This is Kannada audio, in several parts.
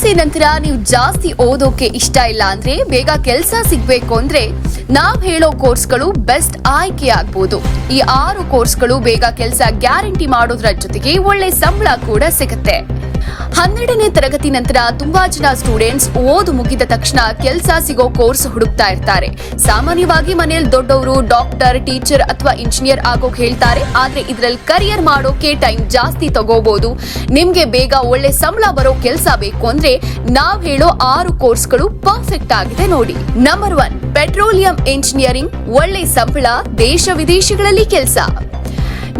ಸಿ ನಂತರ ನೀವು ಜಾಸ್ತಿ ಓದೋಕೆ ಇಷ್ಟ ಇಲ್ಲ ಅಂದ್ರೆ ಬೇಗ ಕೆಲಸ ಸಿಗ್ಬೇಕು ಅಂದ್ರೆ ನಾವ್ ಹೇಳೋ ಕೋರ್ಸ್ಗಳು ಬೆಸ್ಟ್ ಆಯ್ಕೆ ಆಗ್ಬೋದು. ಈ ಆರು ಕೋರ್ಸ್ಗಳು ಬೇಗ ಕೆಲಸ ಗ್ಯಾರಂಟಿ ಮಾಡೋದ್ರ ಜೊತೆಗೆ ಒಳ್ಳೆ ಸಂಬಳ ಕೂಡ ಸಿಗುತ್ತೆ. ಹನ್ನೆರಡನೇ ತರಗತಿ ನಂತರ ತುಂಬಾ ಜನ ಸ್ಟೂಡೆಂಟ್ಸ್ ಓದು ಮುಗಿದ ತಕ್ಷಣ ಕೆಲಸ ಸಿಗೋ ಕೋರ್ಸ್ ಹುಡುಕ್ತಾ ಇರ್ತಾರೆ. ಸಾಮಾನ್ಯವಾಗಿ ಮನೆಯಲ್ಲಿ ದೊಡ್ಡವರು ಡಾಕ್ಟರ್ ಟೀಚರ್ ಅಥವಾ ಇಂಜಿನಿಯರ್ ಆಗೋಕೆ ಹೇಳ್ತಾರೆ. ಆದ್ರೆ ಇದ್ರಲ್ಲಿ ಕರಿಯರ್ ಮಾಡೋಕೆ ಟೈಮ್ ಜಾಸ್ತಿ ತಗೋಬಹುದು ನಿಮ್ಗೆ ಬೇಗ ಒಳ್ಳೆ ಸಂಬಳ ಬರೋ ಕೆಲಸ ಬೇಕು ಅಂದ್ರೆ ನಾವ್ ಹೇಳೋ ಆರು ಕೋರ್ಸ್ಗಳು ಪರ್ಫೆಕ್ಟ್ ಆಗಿದೆ ನೋಡಿ. ನಂಬರ್ ಒನ್ ಪೆಟ್ರೋಲಿಯಂ ಇಂಜಿನಿಯರಿಂಗ್ ಒಳ್ಳೆ ಸಂಬಳ, ದೇಶ ವಿದೇಶಗಳಲ್ಲಿ ಕೆಲಸ.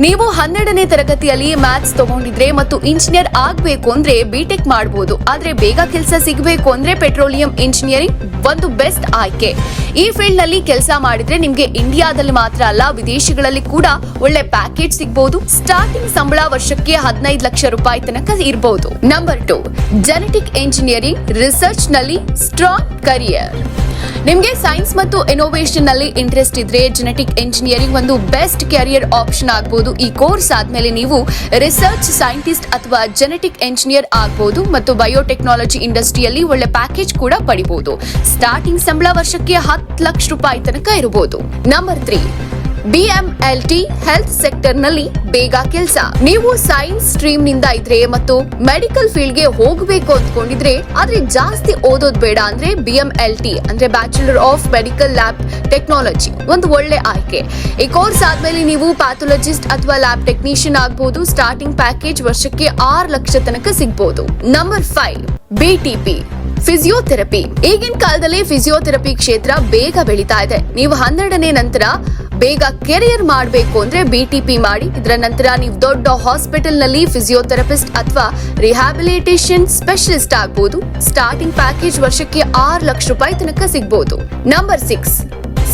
ನೀವು ಹನ್ನೆರಡನೇ ತರಗತಿಯಲ್ಲಿ ಮ್ಯಾಥ್ಸ್ ತಗೊಂಡಿದ್ರೆ ಮತ್ತು ಇಂಜಿನಿಯರ್ ಆಗ್ಬೇಕು ಅಂದ್ರೆ ಬಿಟೆಕ್ ಮಾಡಬಹುದು ಆದ್ರೆ ಬೇಗ ಕೆಲಸ ಸಿಗಬೇಕು ಅಂದ್ರೆ ಪೆಟ್ರೋಲಿಯಂ ಇಂಜಿನಿಯರಿಂಗ್ ಒಂದು ಬೆಸ್ಟ್ ಆಯ್ಕೆ. ಈ ಫೀಲ್ಡ್ನಲ್ಲಿ ಕೆಲಸ ಮಾಡಿದ್ರೆ ನಿಮ್ಗೆ ಇಂಡಿಯಾದಲ್ಲಿ ಮಾತ್ರ ಅಲ್ಲ, ವಿದೇಶಗಳಲ್ಲಿ ಕೂಡ ಒಳ್ಳೆ ಪ್ಯಾಕೇಜ್ ಸಿಗಬಹುದು ಸ್ಟಾರ್ಟಿಂಗ್ ಸಂಬಳ ವರ್ಷಕ್ಕೆ ಹದಿನೈದು ಲಕ್ಷ ರೂಪಾಯಿ ತನಕ ಇರಬಹುದು ನಂಬರ್ ಟು, ಜೆನೆಟಿಕ್ ಇಂಜಿನಿಯರಿಂಗ್ ರಿಸರ್ಚ್ನಲ್ಲಿ ಸ್ಟ್ರಾಂಗ್ ಕರಿಯರ್. ನಿಮ್ಗೆ ಸೈನ್ಸ್ ಮತ್ತು ಇನೋವೇಷನ್ನಲ್ಲಿ ಇಂಟ್ರೆಸ್ಟ್ ಇದ್ರೆ ಜೆನೆಟಿಕ್ ಇಂಜಿನಿಯರಿಂಗ್ ಒಂದು ಬೆಸ್ಟ್ ಕ್ಯಾರಿಯರ್ ಆಪ್ಷನ್ ಆಗಬಹುದು ಈ ಕೋರ್ಸ್ ಆದ್ಮೇಲೆ ನೀವು ರಿಸರ್ಚ್ ಸೈಂಟಿಸ್ಟ್ ಅಥವಾ ಜೆನೆಟಿಕ್ ಇಂಜಿನಿಯರ್ ಆಗಬಹುದು ಮತ್ತು ಬಯೋಟೆಕ್ನಾಲಜಿ ಇಂಡಸ್ಟ್ರಿಯಲ್ಲಿ ಒಳ್ಳೆ ಪ್ಯಾಕೇಜ್ ಕೂಡ ಪಡಿಬಹುದು ಸ್ಟಾರ್ಟಿಂಗ್ ಸಂಬಳ ವರ್ಷಕ್ಕೆ ಹತ್ತು ಲಕ್ಷ ರೂಪಾಯಿ ತನಕ ಇರಬಹುದು number three B M L T health ಸೆಕ್ಟರ್ನಲ್ಲಿ ಬೇಗ ಕೆಲಸ. ನೀವು ಸೈನ್ಸ್ ಸ್ಟ್ರೀಮ್ನಿಂದ ಇದ್ರೆ ಮತ್ತು ಮೆಡಿಕಲ್ ಫೀಲ್ಡ್ಗೆ ಹೋಗಬೇಕು ಅಂದ್ಕೊಂಡಿದ್ರೆ, ಆದ್ರೆ ಜಾಸ್ತಿ ಓದೋದ್ ಬೇಡ ಅಂದ್ರೆ ಬಿಎಂಎಲ್ಟಿ ಅಂದ್ರೆ bachelor of medical lab technology ಒಂದು ಒಳ್ಳೆ ಆಯ್ಕೆ. ಈ ಕೋರ್ಸ್ ಆದ್ಮೇಲೆ ನೀವು ಪ್ಯಾಥೊಲಜಿಸ್ಟ್ ಅಥವಾ ಲ್ಯಾಬ್ ಟೆಕ್ನಿಷಿಯನ್ ಆಗಬಹುದು ಸ್ಟಾರ್ಟಿಂಗ್ ಪ್ಯಾಕೇಜ್ ವರ್ಷಕ್ಕೆ ಆರು ಲಕ್ಷ ತನಕ ಸಿಗ್ಬಹುದು ನಂಬರ್ ಫೈವ್ ಬಿಟಿಪಿ ಫಿಸಿಯೋಥೆರಪಿ ಈಗಿನ ಕಾಲದಲ್ಲಿ ಫಿಸಿಯೋಥೆರಪಿ ಕ್ಷೇತ್ರ ಬೇಗ ಬೆಳೀತಾ ಇದೆ. ನೀವು ಹನ್ನೆರಡನೇ ನಂತರ ಬೇಗ ಕೆರಿಯರ್ ಮಾಡಬೇಕು ಅಂದ್ರೆ ಬಿಟಿಪಿ ಮಾಡಿ. ಇದರ ನಂತರ ನೀವು ದೊಡ್ಡ ಹಾಸ್ಪಿಟಲ್ನಲ್ಲಿ ಫಿಸಿಯೋಥೆರಪಿಸ್ಟ್ ಅಥವಾ ರಿಹ್ಯಾಬಿಲಿಟೇಷನ್ ಸ್ಪೆಷಲಿಸ್ಟ್ ಆಗಬಹುದು ಸ್ಟಾರ್ಟಿಂಗ್ ಪ್ಯಾಕೇಜ್ ವರ್ಷಕ್ಕೆ ಆರು ಲಕ್ಷ ರೂಪಾಯಿ ತನಕ ಸಿಗಬಹುದು ನಂಬರ್ ಸಿಕ್ಸ್.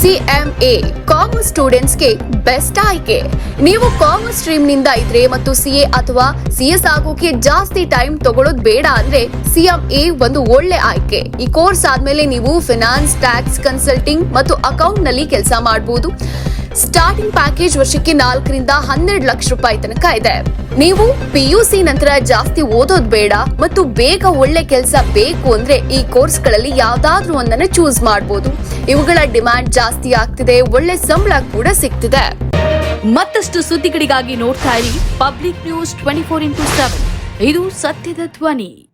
ಸಿಎಂಎ ಕಾಮರ್ಸ್ ಸ್ಟೂಡೆಂಟ್ಸ್ಗೆ ಬೆಸ್ಟ್ ಆಯ್ಕೆ. ನೀವು ಕಾಮರ್ಸ್ ಸ್ಟ್ರೀಮ್ನಿಂದ ಇದ್ರೆ ಮತ್ತು ಸಿಎ ಅಥವಾ ಸಿಎಸ್ ಆಗೋಕೆ ಜಾಸ್ತಿ ಟೈಮ್ ತಗೊಳ್ಳೋದು ಬೇಡ ಅಂದ್ರೆ ಸಿಎಂಎ ಒಂದು ಒಳ್ಳೆ ಆಯ್ಕೆ. ಈ ಕೋರ್ಸ್ ಆದ್ಮೇಲೆ ನೀವು ಫಿನಾನ್ಸ್, ಟ್ಯಾಕ್ಸ್, ಕನ್ಸಲ್ಟಿಂಗ್ ಮತ್ತು ಅಕೌಂಟ್ನಲ್ಲಿ ಕೆಲಸ ಮಾಡಬಹುದು ಸ್ಟಾರ್ಟಿಂಗ್ ಪ್ಯಾಕೇಜ್ ವರ್ಷಕ್ಕೆ ನಾಲ್ಕರಿಂದ ಹನ್ನೆರಡು ಲಕ್ಷ ರೂಪಾಯಿ ತನಕ ಇದೆ. ನೀವು ಪಿಯುಸಿ ನಂತರ ಜಾಸ್ತಿ ಓದೋದ್ ಬೇಡ ಮತ್ತು ಬೇಗ ಒಳ್ಳೆ ಕೆಲಸ ಬೇಕು ಅಂದ್ರೆ ಈ ಕೋರ್ಸ್ಗಳಲ್ಲಿ ಯಾವ್ದಾದ್ರೂ ಒಂದನ್ನ ಚೂಸ್ ಮಾಡಬಹುದು ಇವುಗಳ ಡಿಮ್ಯಾಂಡ್ ಜಾಸ್ತಿ ಆಗ್ತಿದೆ, ಒಳ್ಳೆ ಸಂಬಳ ಕೂಡ ಸಿಗ್ತಿದೆ. ಮತ್ತಷ್ಟು ಸುದ್ದಿಗಳಿಗಾಗಿ ನೋಡ್ತಾ ಇರಿ public news twenty four into seven ಇದು ಸತ್ಯದ ಧ್ವನಿ.